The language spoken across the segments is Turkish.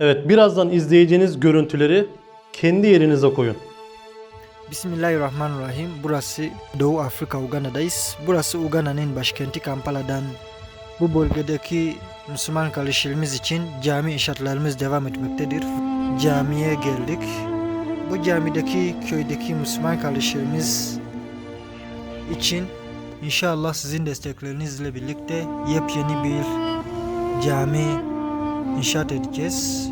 Evet birazdan izleyeceğiniz görüntüleri kendi yerinize koyun. Bismillahirrahmanirrahim. Burası Doğu Afrika Uganda'dayız. Burası Uganda'nın başkenti Kampala'dan. Bu bölgedeki Müslüman kardeşlerimiz için cami inşaatlarımız devam etmektedir. Camiye geldik. Bu camideki köydeki Müslüman kardeşlerimiz için inşallah sizin desteklerinizle birlikte yepyeni bir cami inşaat edeceğiz.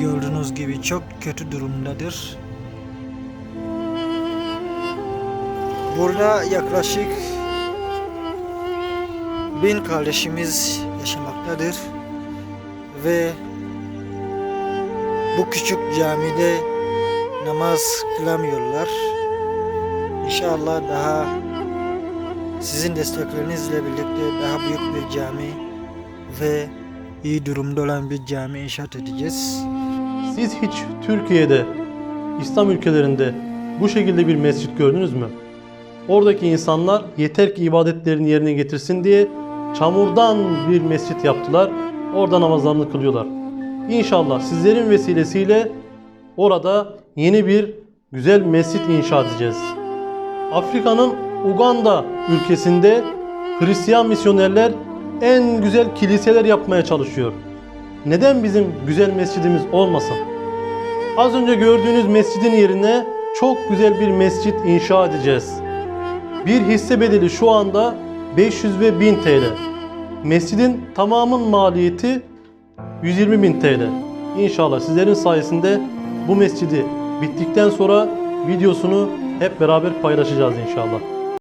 Gördüğünüz gibi çok kötü durumdadır. Burada yaklaşık bin kardeşimiz yaşamaktadır ve bu küçük camide namaz kılamıyorlar. İnşallah daha sizin desteklerinizle birlikte daha büyük bir cami ve iyi durumda olan bir cami inşaat edeceğiz. Siz hiç Türkiye'de, İslam ülkelerinde bu şekilde bir mescit gördünüz mü? Oradaki insanlar yeter ki ibadetlerini yerine getirsin diye çamurdan bir mescit yaptılar. Orada namazlarını kılıyorlar. İnşallah sizlerin vesilesiyle orada yeni bir güzel mescit inşa edeceğiz. Afrika'nın Uganda ülkesinde Hristiyan misyonerler en güzel kiliseler yapmaya çalışıyor. Neden bizim güzel mescidimiz olmasın? Az önce gördüğünüz mescidin yerine çok güzel bir mescit inşa edeceğiz. Bir hisse bedeli şu anda 500 ve 1000 TL. Mescidin tamamın maliyeti 120 bin TL. İnşallah sizlerin sayesinde bu mescidi bittikten sonra videosunu hep beraber paylaşacağız inşallah.